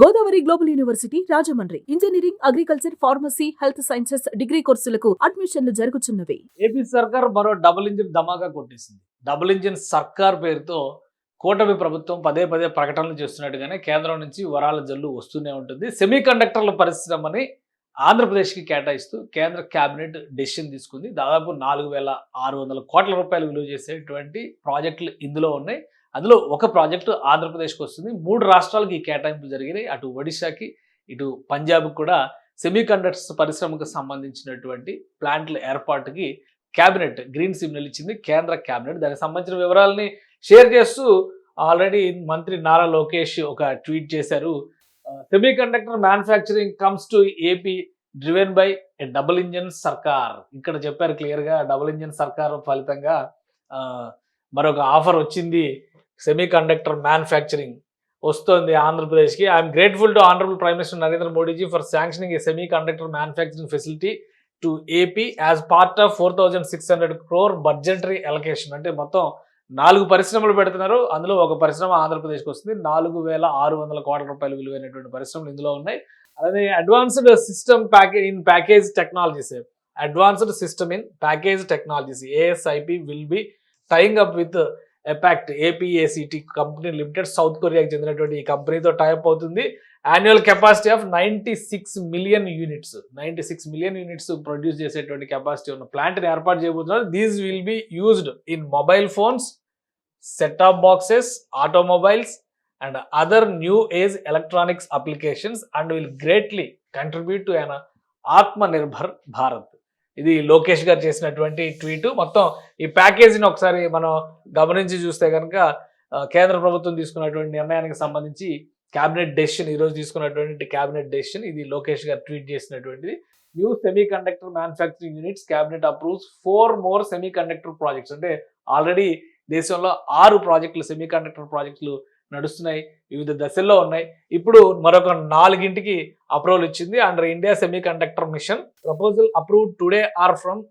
Godavari global university Rajahmundry. Engineering agriculture pharmacy health sciences degree కోర్సులకు అడ్మిషన్లు జరుగుతున్నవి AP సర్కార్ మరో డబుల్ ఇంజిన్ ధమాకా కొట్టేసింది. డబుల్ ఇంజిన్ సర్కార్ పేరుతో కూటమి ప్రభుత్వం పదే పదే ప్రకటనలు చేస్తున్నట్టుగానే కేంద్రం నుంచి వరాల జల్లు వస్తూనే ఉంటుంది. సెమీ కండక్టర్ల పరిశ్రమని ఆంధ్రప్రదేశ్కి కేటాయిస్తూ కేంద్ర కేబినెట్ డెసిషన్ తీసుకుంది. దాదాపు నాలుగు వేల ఆరు వందల కోట్ల రూపాయలు విలువ చేసేటువంటి ప్రాజెక్టులు ఇందులో ఉన్నాయి. అందులో ఒక ప్రాజెక్టు ఆంధ్రప్రదేశ్కి వస్తుంది. మూడు రాష్ట్రాలకు ఈ కేటాయింపులు జరిగినాయి. అటు ఒడిశాకి ఇటు పంజాబ్కి కూడా సెమీ కండక్టర్స్ పరిశ్రమకు సంబంధించినటువంటి ప్లాంట్ల ఏర్పాటుకి కేబినెట్ గ్రీన్ సిగ్నల్ ఇచ్చింది కేంద్ర కేబినెట్ దానికి సంబంధించిన వివరాలని షేర్ చేస్తూ ఆల్రెడీ మంత్రి నారా లోకేష్ ఒక ట్వీట్ చేశారు. Semiconductor manufacturing comes to AP driven by a double engine sarkar. ఇక్కడ చెప్పారు క్లియర్గా డబుల్ ఇంజన్ సర్కార్ ఫలితంగా మరొక ఆఫర్ వచ్చింది. సెమీ కండక్టర్ మ్యానుఫ్యాక్చరింగ్ వస్తోంది ఆంధ్రప్రదేశ్కి. I'm grateful to honourable prime minister Narendra Modiji for sanctioning a semiconductor manufacturing facility to AP as part of four thousand six hundred crore budgetary allocation అంటే మొత్తం నాలుగు పరిశ్రమలు పెడుతున్నారు. అందులో ఒక పరిశ్రమ ఆంధ్రప్రదేశ్కి వస్తుంది. నాలుగు వేల ఆరు వందల కోట్ల రూపాయలు విలువైనటువంటి పరిశ్రమలు ఇందులో ఉన్నాయి. అలానే advanced system package in package technologies advanced system in package technologies ASIP will be tying up with APACT APACT company limited south కొరియాకి చెందినటువంటి ఈ కంపెనీతో టైప్ అవుతుంది annual capacity of ninety six million units ninety six million units produce చేసేటువంటి capacity ఉన్న ప్లాంట్ని ఏర్పాటు చేయబోతున్నారు. These will be used in mobile phones set of boxes automobiles and other new age electronics applications and will greatly contribute to an Atma Nirbhar Bharat. ఇది లోకేష్ గారు చేసినటువంటి tweet. మొత్తం ఈ ప్యాకేజీని ఒకసారి మనం గమనించి చూస్తే కనుక కేంద్ర ప్రభుత్వం తీసుకున్నటువంటి నిర్ణయానికి సంబంధించి క్యాబినెట్ డెసిషన్ ఈరోజు తీసుకున్నటువంటి క్యాబినెట్ డెసిషన్ ఇది లోకేష్ గారు ట్వీట్ చేసినటువంటిది. New semiconductor manufacturing units cabinet approves four more semiconductor projects అంటే ఆల్రెడీ దేశంలో ఆరు ప్రాజెక్టులు సెమీ కండక్టర్ ప్రాజెక్టులు నడుస్తున్నాయి వివిధ దశల్లో ఉన్నాయి. ఇప్పుడు మరొక నాలుగింటికి అప్రూవల్ ఇచ్చింది under India semiconductor mission. Proposal approved today are from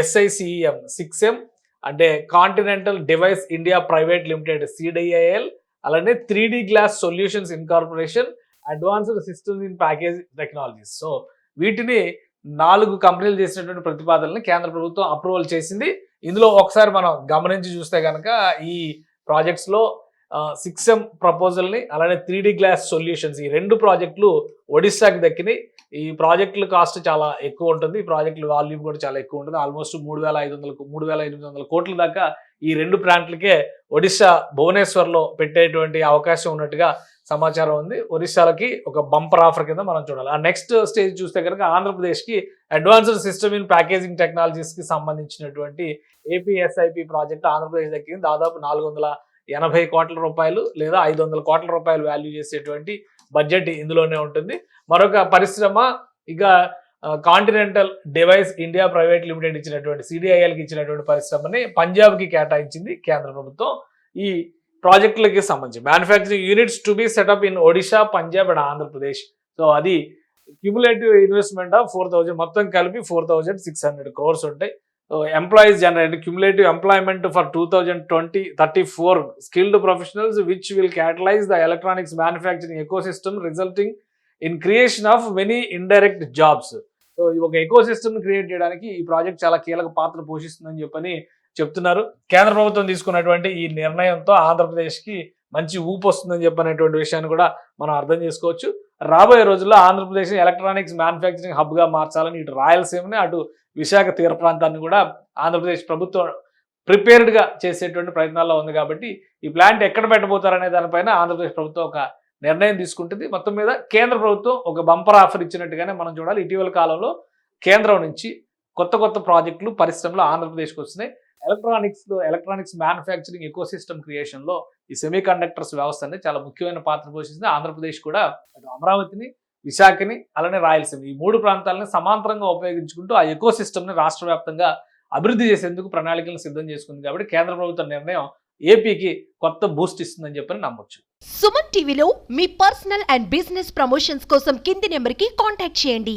SICM six M అంటే continental device India private limited CDIL అలానే three glass solutions incorporation advanced systems in package technologies. So వీటిని నాలుగు కంపెనీలు చేసినటువంటి ప్రతిపాదనని కేంద్ర ప్రభుత్వం అప్రూవల్ చేసింది. ఇందులో ఒకసారి మనం గమనించి చూస్తే కనుక ఈ ప్రాజెక్ట్స్లో సిక్స్ ఎం ప్రపోజల్ని అలానే త్రీ గ్లాస్ సొల్యూషన్స్ ఈ రెండు ప్రాజెక్టులు ఒడిశాకి దక్కినాయి. ఈ ప్రాజెక్టుల కాస్ట్ చాలా ఎక్కువ ఉంటుంది. ఈ ప్రాజెక్టుల వాల్యూమ్ కూడా చాలా ఎక్కువ ఉంటుంది. ఆల్మోస్ట్ మూడు వేల ఐదు వందల మూడు వేల ఎనిమిది వందల కోట్ల దాకా ఈ రెండు ప్లాంట్లకే ఒడిశా భువనేశ్వర్లో పెట్టేటువంటి అవకాశం ఉన్నట్టుగా సమాచారం ఉంది. ఒరిస్సాలకి ఒక బంపర్ ఆఫర్ కింద మనం చూడాలి. ఆ నెక్స్ట్ స్టేజ్ చూస్తే కనుక ఆంధ్రప్రదేశ్కి అడ్వాన్స్డ్ సిస్టమ్ ఇన్ ప్యాకేజింగ్ టెక్నాలజీస్కి సంబంధించినటువంటి ఏపీఎస్ఐపి ప్రాజెక్ట్ ఆంధ్రప్రదేశ్ దక్కింది. దాదాపు నాలుగు వందల ఎనభై కోట్ల రూపాయలు లేదా ఐదు వందల కోట్ల రూపాయలు వాల్యూ చేసేటువంటి బడ్జెట్ ఇందులోనే ఉంటుంది. మరొక పరిశ్రమ ఇక continental device India private limited ఇచ్చినటువంటి సిడిఐఎల్కి ఇచ్చినటువంటి పరిశ్రమని పంజాబ్కి కేటాయించింది కేంద్ర ప్రభుత్వం. ఈ ప్రాజెక్టులకి సంబంధించి manufacturing units to be set up in Odisha Punjab and Andhra Pradesh so అది cumulative investment of four thousand మొత్తం కలిపి four thousand six hundred crores ఉంటాయి. Employees generate cumulative employment for two thousand twenty thirty four skilled professionals which will catalyse the electronics manufacturing ecosystem resulting in creation of many indirect jobs so ఈ ఒక eco system create చేయడానికి ఈ project చాలా కీలక పాత్ర పోషిస్తుందని చెప్పని చెప్తున్నారు. కేంద్ర ప్రభుత్వం తీసుకున్నటువంటి ఈ నిర్ణయంతో ఆంధ్రప్రదేశ్కి మంచి ఊపు వస్తుందని చెప్పనేటువంటి విషయాన్ని కూడా మనం అర్థం చేసుకోవచ్చు. రాబోయే రోజుల్లో ఆంధ్రప్రదేశ్ ఎలక్ట్రానిక్స్ మ్యానుఫ్యాక్చరింగ్ హబ్గా మార్చాలని ఇటు రాయలసీమని అటు విశాఖ తీర ప్రాంతాన్ని కూడా ఆంధ్రప్రదేశ్ ప్రభుత్వం ప్రిపేర్డ్గా చేసేటువంటి ప్రయత్నాల్లో ఉంది కాబట్టి ఈ ప్లాంట్ ఎక్కడ పెట్టబోతారనే దానిపైన ఆంధ్రప్రదేశ్ ప్రభుత్వం ఒక నిర్ణయం తీసుకుంటుంది. మొత్తం మీద కేంద్ర ప్రభుత్వం ఒక బంపర్ ఆఫర్ ఇచ్చినట్టుగానే మనం చూడాలి. ఇటీవల కాలంలో కేంద్రం నుంచి కొత్త కొత్త ప్రాజెక్టులు పరిశ్రమలు ఆంధ్రప్రదేశ్కి వస్తున్నాయి. ఎలక్ట్రానిక్స్లో ఎలక్ట్రానిక్స్ మ్యానుఫ్యాక్చరింగ్ ఎకోసిస్టమ్ క్రియేషన్లో ఈ సెమీ కండక్టర్స్ వ్యవస్థ అనేది చాలా ముఖ్యమైన పాత్ర పోషిస్తుంది. ఆంధ్రప్రదేశ్ కూడా అటు అమరావతిని విశాఖని అలానే రాయలసీమ ఈ మూడు ప్రాంతాలను సమాంతరంగా ఉపయోగించుకుంటూ ఆ ఎకో సిస్టమ్ని రాష్ట్ర వ్యాప్తంగా అభివృద్ధి చేసేందుకు ప్రణాళికలను సిద్ధం చేసుకుంది కాబట్టి కేంద్ర ప్రభుత్వ నిర్ణయం ఏపీకి కొత్త బూస్ట్ ఇస్తుందని చెప్పని నమ్మొచ్చు. సుమన్ టీవీలో మీ పర్సనల్ అండ్ బిజినెస్ ప్రమోషన్స్ కోసం కింది నెంబర్కి కాంటాక్ట్ చేయండి.